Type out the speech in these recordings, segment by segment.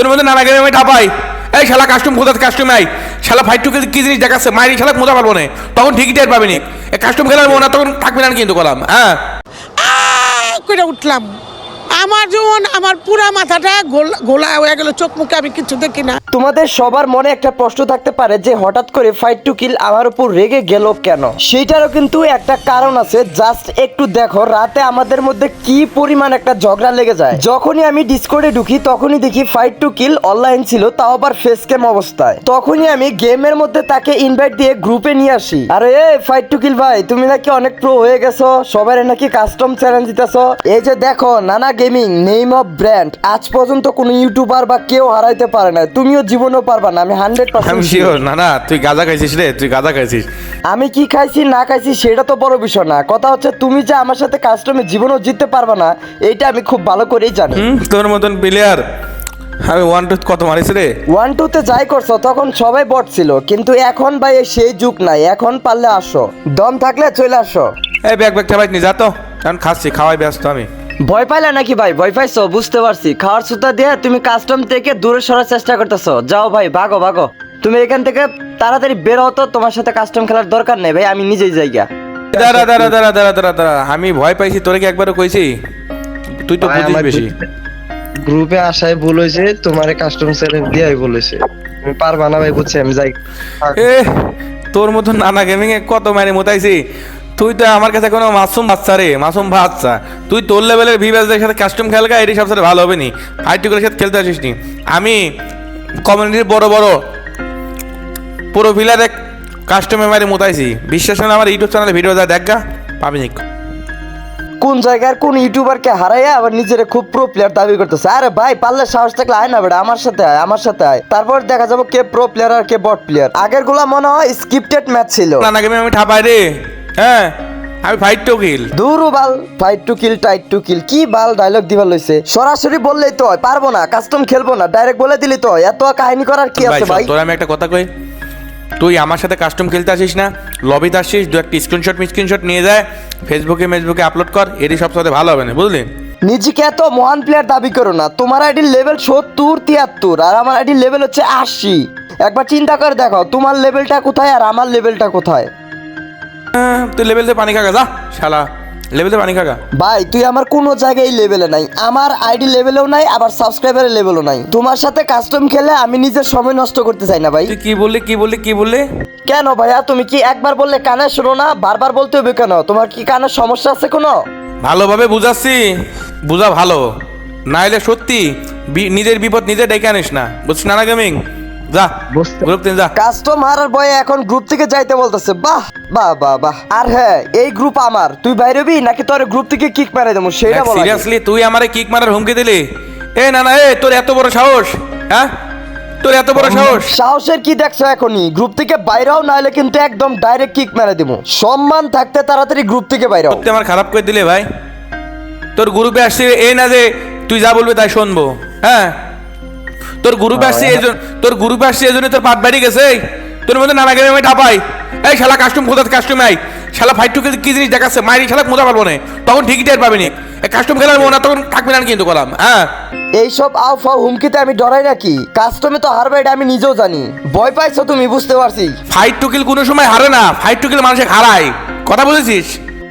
তোর মধ্যে নানা গেমে আমি ঠাপাই এই শালা কাস্টম কোথা কাস্টম আই শালা ফাইট টু কি জিনিস দেখাচ্ছে? মাইরি শালা মজা পারব না। তখন ঠিকই টের পাবিনি কাস্টম খেলার হয় তখন থাকবে না কিন্তু কলাম হ্যাঁ? করে উঠলাম। আমার যেমন আমার পুরা মাথাটা গোলা হয়ে গেল, চোখ মুখে আমি কিছু দেখি না। তোমাদের সবার মনে একটা প্রশ্ন থাকতে পারে যে হঠাৎ করে ফাইট টু কিল আমার উপর রেগে গেল কেন? সেইটারও কিন্তু একটা কারণ আছে জাস্ট একটু দেখো, রাতে আমাদের মধ্যে কি পরিমাণ একটা ঝগড়া লেগে যায়। যখনই আমি ডিসকর্ডে ঢুকি, তখনই দেখি ফাইট টু কিল অনলাইন ছিল, তাও আবার ফেস ক্যাম অবস্থায়। তখনই আমি গেমের মধ্যে তাকে ইনভাইট দিয়ে গ্রুপে নিয়ে আসি। আরে, এ ফাইট টু কিল ভাই, তুমি নাকি অনেক প্রো হয়ে গেছো সবাই নাকি কাস্টম চ্যালেঞ্জ দিতেছো? এই যে দেখো, নানা গেমিং নেম অফ ব্র্যান্ড। আজ পর্যন্ত কোনো ইউটিউবার বা কেউ হারাইতে পারে না তুমিও জীবনেও পারবা না আমি হান্ড্রেড আমি শিওর না না তুই গাঁজা খাইছিস রে তুই গাঁজা খাইছিস। আমি কি খাইছি না খাইছি সেটা তো বড় বিষয় না। কথা হচ্ছে তুমি যে আমার সাথে কাস্টমে জীবনও জিততে পারবা না এইটা আমি খুব ভালো করেই জানি। হুম তোর মতন প্লেয়ার আমি ওয়ান টু কত মারিস রে? ওয়ান টু তে যাই করছ তখন সবাই বট ছিল। কিন্তু এখন ভাই এই সেই যুগ নাই। এখন পারলে আসো। দম থাকলে চলে আসো। এই ব্যাগ ব্যাগ চাপাই নি যা তো। কারণ খাচ্ছি খাওয়াই ব্যস্ত আমি। ভয় পাইলে নাকি ভাই? ভয় পাইছো? বুঝতে পারছি। খাওয়ার সুতা দিয়ে তুমি কাস্টম থেকে দূরে সরার চেষ্টা করতেছো। যাও ভাই ভাগো ভাগো। তুমি এখান থেকে তাড়াতাড়ি বের হতো তোমার সাথে কাস্টম খেলার দরকার নেই ভাই আমি নিজেই যাইগা দাঁড়া দাঁড়া দাঁড়া দাঁড়া দাঁড়া দাঁড়া। আমি ভয় পাইছি তোরে কি একবারও কইছি? তুই তো ভাই, বুঝিস আমার বেশি। গ্রুপে- গ্রুপে আসায় ভুল হয়েছে তোমারে কাস্টম চ্যালেঞ্জ দিয়াই বলেছে আমি পারবা না ভাই বুঝছি আমি যাই। এ তোর মতন নানা গেমিং এ কত মারি মোতাইছি। তুই তো আমার কাছে কোনো মাসুম বাচ্চা রে মাসুম বাচ্চা। তুই তোর লেভেলের ভিভাসদের সাথে কাস্টম খেলগা এটি সবসাথে ভালো হবে নি। ফাইট করে সাথে খেলতে আসিস নি। আমি কমিউনিটির বড় বড় প্রোফিলারে কাস্টমে মারি মোতাইছি বিশ্বাস না আমার ইউটিউব চ্যানেলে ভিডিও যা দেখা পাবি নি। কোন জায়গার কোন ইউটিউবারকে হারাইয়া আবার নিজের খুব প্রো প্লেয়ার দাবি করতেছে? আরে ভাই পারলে সাহস থাকলে আয় না বেটা আমার সাথে আয় আমার সাথে আয়। তারপর দেখা যাব কে প্রো প্লেয়ার আর কে বট প্লেয়ার আগেরগুলা মনে হয় স্ক্রিপ্টেড ম্যাচ ছিল। নানা গেমে আমি ঠাপাই রে। হ্যাঁ আমি ফাইট তো কিল দূরু বাল fight to kill tight to kill কি বাল ডায়লগ দিবার লইছে? সরাসরি বললেই তো হয় পারব না কাস্টম খেলব না ডাইরেক্ট বলে দিলি তো হয়। এত কাহিনী করার কি আছে ভাই? তোর আমি একটা কথা কই? তুই আমার সাথে কাস্টম খেলতে আসিস না লবিতে আসিস দু একটা স্ক্রিনশট স্ক্রিনশট নিয়ে যায় ফেসবুকে মেসবুকে আপলোড কর এরই সব সাথে ভালো হবে না বুঝলি? নিজেকে এত মহান প্লেয়ার দাবি করো না। তোমার আইডির লেভেল সত্তর তিয়াত্তর আর আমার আইডির লেভেল হচ্ছে আশি। একবার চিন্তা করে দেখো তোমার লেভেলটা কোথায় আর আমার লেভেলটা কোথায়? তুই লেভেলতে পানি খাগা যা শালা। লেভেলতে পানি খাগা। ভাই তুই আমার কোনো জায়গায় লেভেলে নাই। আমার আইডি লেভেলেও নাই আবার সাবস্ক্রাইবারের লেভেলও নাই। তোমার সাথে কাস্টম খেলে আমি নিজের সময় নষ্ট করতে চাই না ভাই। তুই কি বললি কি বললি কি বললি? কেন ভাইয়া? তুমি কি একবার বললে কানে শোনো না বারবার বলতে হবে কেন? তোমার কি কানের সমস্যা আছে কোনো? ভালোভাবে বুঝাচ্ছি। বুঝা ভালো। না হলে সত্যি নিজের বিপদ নিজে ডেকে আনিস না। বুঝছিস নানা গেমিং যা বুঝতে- গ্রুপ তিন যা। কাস্টম বয়ে এখন গ্রুপ থেকে যাইতে বলতেছে বাহ বাহ বাহ বাহ। আর হ্যাঁ এই গ্রুপ আমার। তুই বাইরেবি নাকি তোর গ্রুপ থেকে কিক মেরে দেবো? সেটা বল। সিরিয়াসলি তুই আমারে কিক মারার হুমকি দিলি? এ না না এ তোর এত বড় সাহস হ্যাঁ? তোর এত বড় সাহস। সাহসের কি দেখছ এখনই? গ্রুপ থেকে বাইরেও না হলে কিন্তু একদম ডাইরেক্ট কিক মেরে দেবো। সম্মান থাকতে তাড়াতাড়ি গ্রুপ থেকে বাইরেও সত্যি আমার খারাপ করে দিলে ভাই। তোর গ্রুপে আসছে এই না যে তুই যা বলবি তাই শুনব হ্যাঁ? তোর গুরু আসছে এজন তোর গুরু আসছে এই জন্য তোর পাট বাড়ি গেছে? তোর মধ্যে নানা গেমে আমি ঠাপাই এই শালা কাস্টম কোথা কাস্টম আই শালা ফাইট টু কি জিনিস দেখাচ্ছে? মাইরি শালা মজা পারব না। তখন ঠিকই টের পাবিনি কাস্টম খেলার মনে তখন থাকবে না কিন্তু কলাম হ্যাঁ? এইসব আউ ফাউ হুমকিতে আমি ডরাই নাকি? কাস্টমে তো হারবে এটা আমি নিজেও জানি। ভয় পাইছো তুমি বুঝতে পারছি। ফাইট টু কিল কোনো সময় হারে না। ফাইট টু কিল মানুষে হারায়। কথা বুঝেছিস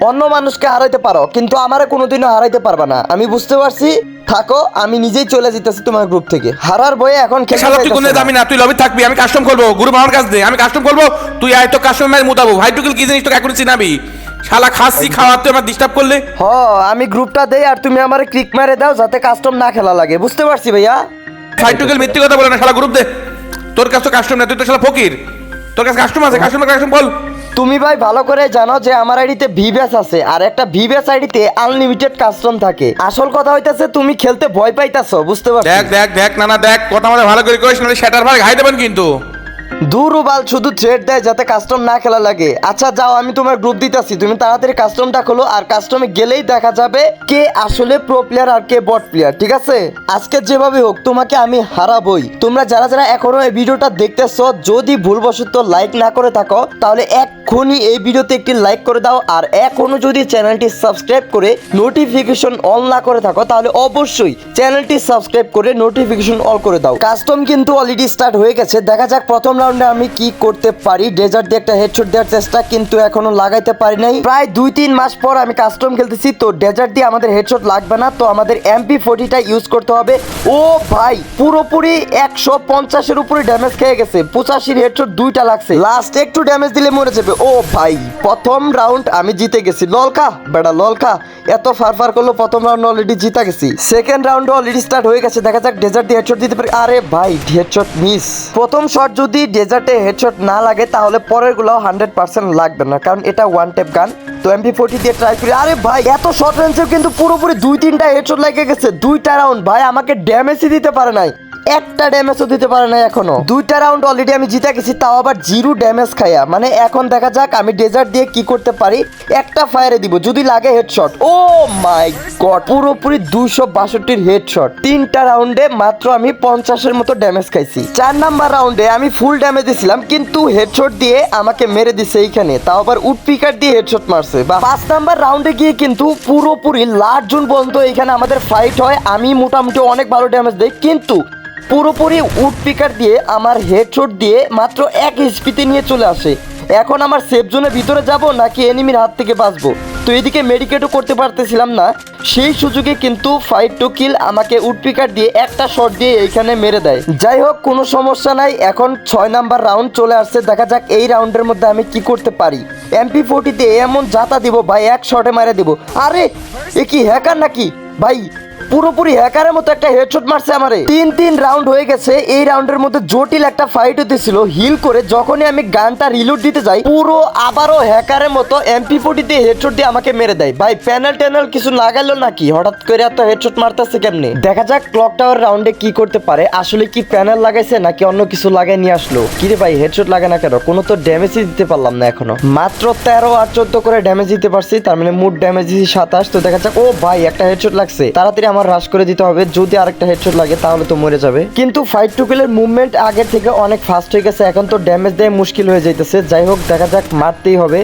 অন্য মানুষকে হারাইতে পারো কিন্তু আমারে কোনোদিনও হারাইতে পারবা না। আমি বুঝতে পারছি থাকো আমি নিজেই চলে যেতেছি তোমার গ্রুপ থেকে। হারার বয়ে এখন শালা তুই কোনো দামি না। তুই লবি থাকবি আমি কাস্টম করব গ্রুপ আমার কাছ দে আমি কাস্টম করব তুই আয় তো কাস্টম ম্যাচ মোতাবো। ভাই টুকিল কি জিনিস তোকে এখন চিনাবি? শালা খাসি খাওয়া তুই আমার ডিস্টার্ব করলে? হ আমি গ্রুপটা দেই আর তুমি আমারে ক্লিক মারে দাও যাতে কাস্টম না খেলা লাগে। বুঝতে পারছি ভাইয়া? ভাই টুকিল মিথ্যে কথা বলে না? শালা গ্রুপ দে। তোর কাছে তো কাস্টম না তুই তো শালা ফকির। তোর কাছে কাস্টম আছে কাস্টম কাস্টম বল। তুমি ভাই ভালো করে জানো যে আমার আইডিতে ভি ব্যাচ আছে, আর একটা ভি ব্যাচ আইডিতে আনলিমিটেড কাস্টম থাকে। আসল কথা হইতাছে, তুমি খেলতে ভয় পাইতাছো, বুঝতে পারছ। দেখ দেখ দেখ না না দেখ, কথা আমাদের ভালো করে কইস না সেটার ভাই ঘাই দেবেন কিন্তু। দুরুবাল শুধু থ্রেড দেয় যাতে কাস্টম না খেলা লাগে। আচ্ছা যাও, আমি তোমার গ্রুপ দিতেছি। তুমি তাড়াতাড়ি কাস্টমটা খোলো, আর কাস্টমে গেলেই দেখা যাবে কে আসলে প্রো প্লেয়ার আর কে বট প্লেয়ার ঠিক আছে? আজকে যেভাবে হোক, তোমাকে আমি হারাবই। তোমরা যারা যারা এখনও এই ভিডিওটা দেখতেছো, যদি ভুলবশত লাইক না করে থাকো, তাহলে এক্ষুনি এই ভিডিওতে একটি লাইক করে দাও, আর এখনও যদি চ্যানেলটি সাবস্ক্রাইব করে নোটিফিকেশন অন না করে থাকো, তাহলে অবশ্যই চ্যানেলটি সাবস্ক্রাইব করে নোটিফিকেশন অল করে দাও। কাস্টম কিন্তু অলরেডি স্টার্ট হয়ে গেছে। দেখা যাক প্রথম রাউন্ডে আমি কি করতে পারি? ডেজার্ট দিয়ে একটা হেডশট দেওয়ার চেষ্টা কিন্তু এখনও লাগাইতে পারি নাই। প্রায় দুই তিন মাস পর আমি কাস্টম খেলতেছি, তো ডেজার্ট দিয়ে আমাদের হেডশট লাগবে না, তো আমাদের এমপি ফোর্টিটা ইউজ করতে হবে। ও ভাই, পুরোপুরি একশো পঞ্চাশের উপরে ড্যামেজ খেয়ে গেছে, পঁচাশির হেডশট দুইটা লাগছে। লাস্ট একটু ড্যামেজ দিলে মরে যাবে। ও ভাই, প্রথম রাউন্ড আমি জিতে গেছি। ললকা বেটা ললকা এত ফার ফার করল, প্রথম রাউন্ড অলরেডি জিতা গেছি। সেকেন্ড রাউন্ড অলরেডি স্টার্ট হয়ে গেছে, দেখা যাক ডেজার্ট দিয়ে হেডশট দিতে পারি। আরে ভাই হেডশট মিস প্রথম শট যদি ডেজার্টে হেডশট না লাগে, তাহলে পরেরগুলো হান্ড্রেড পার্সেন্ট লাগবে না, কারণ এটা ওয়ান টেপ গান তো এমপি ফোর্টি দিয়ে ট্রাই করি। আরে ভাই, এত শর্ট রেঞ্জেও কিন্তু পুরোপুরি দুই তিনটা হেডশট লেগে গেছে, দুইটা রাউন্ড ভাই, আমাকে ড্যামেজই দিতে পারে নাই। একটা ড্যামেজও দিতে পারে না এখনও। দুইটা রাউন্ড অলরেডি আমি জিতে গেছি, তাও আবার জিরো ড্যামেজ খাইয়া। মানে এখন দেখা যাক আমি ডেজার্ট দিয়ে কি করতে পারি। একটা ফায়ারে দিব, যদি লাগে হেডশট ও মাই গড পুরোপুরি দুইশো বাষট্টির হেডশট তিনটা রাউন্ডে মাত্র আমি পঞ্চাশের মতো ড্যামেজ খাইছি। চার নাম্বার রাউন্ডে আমি ফুল ড্যামেজ দিছিলাম, কিন্তু হেডশট দিয়ে আমাকে মেরে দিছে এইখানে। তাও আবার উড পিকার দিয়ে হেডশট মারছে। বা পাঁচ নাম্বার রাউন্ডে গিয়ে কিন্তু পুরোপুরি লাস্ট জুন পর্যন্ত এখানে আমাদের ফাইট হয়। আমি মোটামুটি অনেক ভালো ড্যামেজ দেই, কিন্তু পুরোপুরি উড পিকার দিয়ে আমার হেডশট দিয়ে মাত্র এক স্পিতে নিয়ে চলে আসে। এখন আমার সেফ জোনের ভিতরে যাব নাকি এনিমির হাত থেকে বাঁচবো? তো এদিকে মেডিকেটও করতে পারতেছিলাম না। সেই সুযোগে কিন্তু ফাইট টু কিল আমাকে উড পিকার দিয়ে একটা শট দিয়ে এইখানে মেরে দেয়। যাই হোক, কোনো সমস্যা নাই। এখন ছয় নাম্বার রাউন্ড চলে আসছে। দেখা যাক এই রাউন্ডের মধ্যে আমি কি করতে পারি। এমপি ফোর্টিতে এমন জাতা দিব, ভাই, এক শটে মারে দিব। আরে, এ কি হ্যাকার নাকি? ভাই পুরোপুরি হ্যাকারের মতো একটা হেডশট মারছে আমারে। তিন তিন রাউন্ড হয়ে গেছে, এই রাউন্ডের মধ্যে জটিল একটা ফাইট হতেছিল হিল করে যখনই আমি গানটা রিলোড দিতে যাই, পুরো আবারও হ্যাকারের মতো এমপি ফোর্টি দিয়ে হেডশট দিয়ে আমাকে মেরে দেয়। ভাই প্যানেল ট্যানেল কিছু লাগালো নাকি? হঠাৎ করে এত হেডশট মারতেছে কেমনে? দেখা যাক ক্লক টাওয়ার রাউন্ডে কি করতে পারে। আসলে কি প্যানেল লাগাইছে নাকি অন্য কিছু লাগাই নিয়ে আসলো? কিরে ভাই হেডশট লাগে না কেন? কোনো তো ড্যামেজই দিতে পারলাম না এখনও। মাত্র তেরো আর চোদ্দ করে ড্যামেজ দিতে পারছি, তার মানে মুড ড্যামেজ সাতাশ। তো দেখা যাক, ও ভাই, একটা হেডশট লাগছে। তাড়াতাড়ি আমার হ্রাস করে দিতে হবে, যদি আরেকটা হেডশট লাগে, তাহলে তো মরে যাবে। কিন্তু ফাইট টু কিলের মুভমেন্ট আগের থেকে অনেক ফাস্ট হয়ে গেছে, এখন তো ড্যামেজ দেয়, মুশকিল হয়ে যাইতেছে। যাই হোক, দেখা যাক, মারতেই হবে।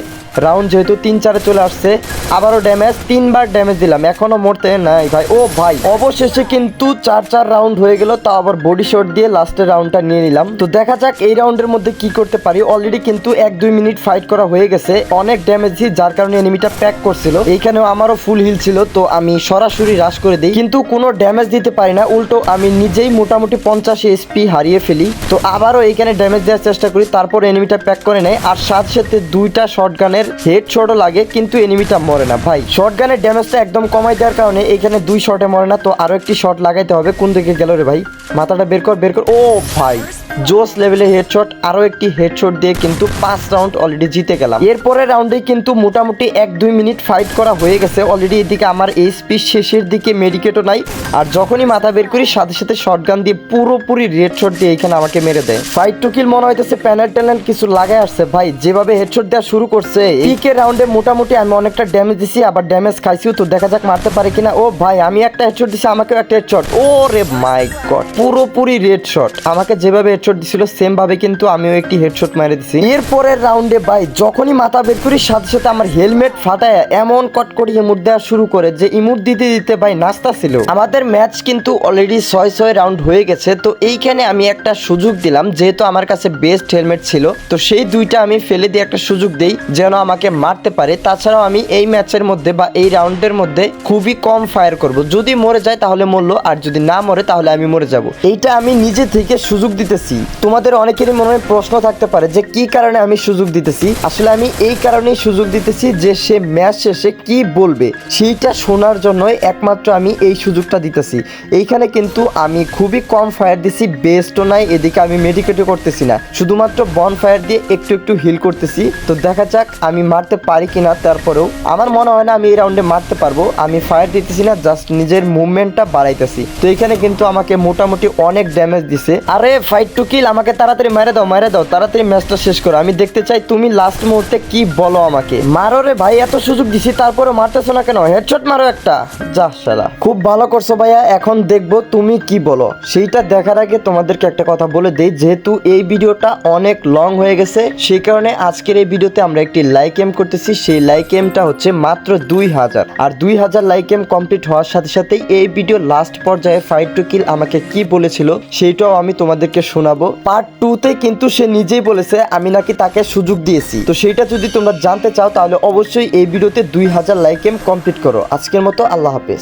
রাউন্ড যেহেতু তিন চারে চলে আসছে, আবারও ড্যামেজ তিনবার ড্যামেজ দিলাম। এখনও মরতে নাই ভাই। ও ভাই, অবশেষে কিন্তু চার চার রাউন্ড হয়ে গেল, তাও আবার বডি শট দিয়ে লাস্টের রাউন্ডটা নিয়ে নিলাম। তো দেখা যাক এই রাউন্ডের মধ্যে কি করতে পারি। অলরেডি কিন্তু এক দুই মিনিট ফাইট করা হয়ে গেছে। অনেক ড্যামেজ যার কারণে এনিমিটা প্যাক করছিল। এইখানেও আমারও ফুল হিল ছিল, তো আমি সরাসরি রাশ করে দিই। কিন্তু কোনো ড্যামেজ দিতে পারি না। উল্টো আমি নিজেই মোটামুটি পঞ্চাশ এসপি হারিয়ে ফেলি। তো আবারও এইখানে ড্যামেজ দেওয়ার চেষ্টা করি, তারপর এনিমিটা প্যাক করে নেয়। আর সাথে সাথে দুইটা শর্ট গানের হেড শটও লাগে, কিন্তু এনিমিটা মরে না। ভাই শর্ট গানের ড্যামেজটা একদম কমাই দেওয়ার কারণে এখানে দুই শটে মরে না, তো আরও একটি শট লাগাইতে হবে। কোন দিকে গেল রে ভাই? মাথাটা বের কর বের কর। ও ভাই জোস লেভেলে হেডশট আরও একটি হেডশট দিয়ে কিন্তু পাঁচ রাউন্ড অলরেডি জিতে গেলাম। এরপরে রাউন্ডে কিন্তু মোটামুটি এক দুই মিনিট ফাইট করা হয়ে গেছে। অলরেডি এদিকে আমার এই এইচপি শেষের দিকে মেডিকেটও নাই। আর যখনই মাথা বের করি, সাথে সাথে শটগান দিয়ে পুরোপুরি রেড শট দিয়ে এখানে আমাকে মেরে দেয়। ফাইট টু কিল মনে হইতেছে প্যানেল ট্যানেল কিছু লাগাই আসছে। ভাই, যেভাবে হেডশট দেওয়া শুরু করছে পিকে রাউন্ডে মোটামুটি আমি অনেকটা ড্যামেজ দিছি, আবার ড্যামেজ খাইছিও তো, দেখা যাক মারতে পারে কিনা। ও ভাই, আমি একটা হেডশট দিছি, আমাকেও একটা হেডশট ও রে মাই গড পুরোপুরি রেড শট আমাকে যেভাবে হেডশট দিছিল সেম ভাবে কিন্তু আমিও একটি হেডশট মেরে দিছি। এরপরের রাউন্ডে ভাই, যখনই মাথা বের করি, সাথে সাথে আমার হেলমেট ফাটায় এমন কটকটি ইমুট দেওয়া শুরু করে যে ইমুট দিতে দিতে ভাই নাস্তা ছিল। আমাদের ম্যাচ কিন্তু অলরেডি ছয় ছয় রাউন্ড হয়ে গেছে, তো এইখানে আমি একটা সুযোগ দিলাম, যেহেতু আমার কাছে বেস্ট হেলমেট ছিল, তো সেই দুইটা আমি ফেলে দিয়ে একটা সুযোগ দেই, যেন আমাকে মারতে পারে, তাছাড়াও আমি এই ম্যাচের মধ্যে বা এই রাউন্ডের মধ্যে খুবই কম ফায়ার করব। যদি মরে যায় তাহলে মরলো, আর যদি না মরে তাহলে আমি মরে যাব। এইটা আমি নিজে থেকে সুযোগ দিতেছি। তোমাদের অনেকেরই মনে প্রশ্ন থাকতে পারে যে কি কারণে আমি সুযোগ দিতেছি? আসলে আমি এই কারণেই সুযোগ দিতেছি যে সে ম্যাচ শেষে কি বলবে। সেইটা শোনার জন্যই একমাত্র আমি এই সুযোগটা দিতেছি। এইখানে কিন্তু আমি খুবই কম ফায়ার দিছি বেস্টও নাই, এদিকে আমি মেডিকেটও করতেছি না। শুধুমাত্র বন ফায়ার দিয়ে একটু একটু হিল করতেছি। তো দেখা যাক আমি মারতে পারি কিনা তারপরেও আমার মনে হয় না আমি এই রাউন্ডে মারতে পারব। আমি ফায়ার দিতেছি না জাস্ট নিজের মুভমেন্টটা বাড়াইতেছি। তো এখানে কিন্তু আমাকে মোটামুটি অনেক ড্যামেজ দিছে। আরে ফাইট টু কিল আমাকে তাড়াতাড়ি মেরে দাও মেরে দাও, তাড়াতাড়ি ম্যাচটা শেষ করো। আমি দেখতে চাই তুমি লাস্ট মুহূর্তে কি বলো আমাকে। মারো রে ভাই, এত সুযোগ দিছি তারপরে মারতেছো না কেন? হেডশট মারো একটা। যা শালা। খুব ভালো করছ ভাইয়া, এখন দেখব তুমি কি বলো। সেইটা দেখার আগে তোমাদেরকে একটা কথা বলে দেই, যেহেতু এই ভিডিওটা অনেক লং হয়ে গেছে, সেই কারণে আজকের এই ভিডিওতে আমরা একটি লাইক এম করতেছি, সেই লাইক এমটা হচ্ছে মাত্র দুই হাজার। আর দুই হাজার লাইক এম কমপ্লিট হওয়ার সাথে সাথেই এই ভিডিও লাস্ট পর্যায়ে ফাইট টু কিল আমাকে কি বলেছিল, সেইটাও আমি তোমাদেরকে শোনাবো। পার্ট টু তে কিন্তু সে নিজেই বলেছে, আমি নাকি তাকে সুযোগ দিয়েছি। তো সেইটা যদি তোমরা জানতে চাও, তাহলে অবশ্যই এই ভিডিওতে দুই হাজার লাইক এম কমপ্লিট করো। আজকের মতো আল্লাহ হাফেজ।